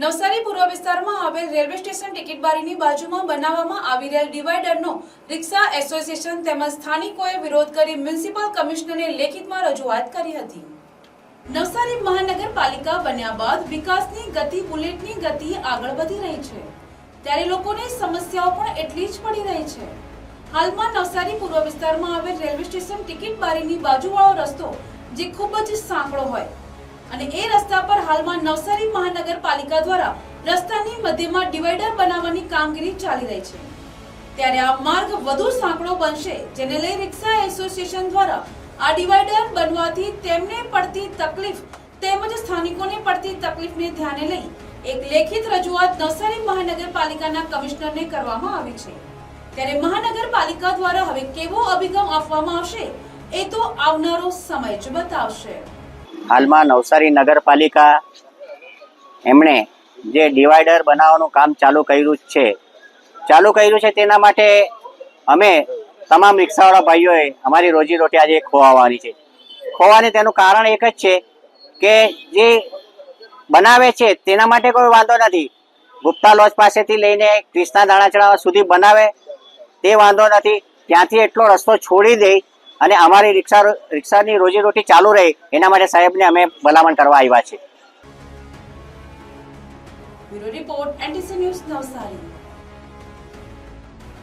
નવસારી પૂર્વ વિસ્તારમાં આવેલ રેલવે સ્ટેશન ટિકિટ બારીની બાજુમાં બનાવવામાં આવી રહેલ ડિવાઈડરનો રિક્ષા એસોસિએશન તેમજ સ્થાનિકોએ વિરોધ કરી મ્યુનિસિપલ કમિશનરને લેખિતમાં રજૂઆત કરી હતી. નવસારી મહાનગરપાલિકા બન્યા બાદ વિકાસની ગતિ, બુલેટની ગતિ આગળ વધી રહી છે. ત્યારે લોકોને સમસ્યાઓ પણ એટલી જ પડી રહી છે. હાલમાં નવસારી પૂર્વ વિસ્તારમાં આવેલ રેલવે સ્ટેશન ટિકિટ બારીની બાજુવાળો રસ્તો, જે ખૂબ જ સાંકડો હોય અને એ રસ્તા પર હાલમાં નવસારી મહાનગરપાલિકા દ્વારા રસ્તાની મધ્યમાં ડિવાઈડર બનાવવાની કામગીરી ચાલી રહી છે. ત્યારે આ માર્ગ વધુ સાંકડો બનશે, જેને લઈ રિક્ષા એસોસિએશન દ્વારા આ ડિવાઈડર બનવાથી તેમને પડતી તકલીફ તેમજ સ્થાનિકોને પડતી તકલીફને ધ્યાને લઈ એક લેખિત રજૂઆત નવસારી મહાનગરપાલિકાના કમિશનરને કરવામાં આવી છે. ત્યારે મહાનગરપાલિકા દ્વારા હવે કેવો અભિગમ આપવામાં આવશે, એ તો આવનારો સમય જ બતાવશે. હાલમાં નવસારી નગરપાલિકા એમણે જે ડિવાઈડર બનાવવાનું કામ ચાલુ કર્યું છે, ચાલુ કર્યું છે તેના માટે અમે તમામ રિક્ષાવાળા ભાઈઓએ અમારી રોજીરોટી આજે ખોવાવાની છે. ખોવાની તેનું કારણ એક જ છે કે જે બનાવે છે તેના માટે કોઈ વાંધો નથી. ગુપ્તા લોજ પાસેથી લઈને ક્રિષ્ના દાણાચડા સુધી બનાવે તે વાંધો નથી. ત્યાંથી એટલો રસ્તો છોડી દે અને અમારી રિક્ષા રિક્ષાની રોજીરોટી ચાલુ રહે, એના માટે સાહેબને અમે ભલામણ કરવા આવ્યા છે રિપોર્ટ, એનટીસી ન્યૂઝ નવસારી.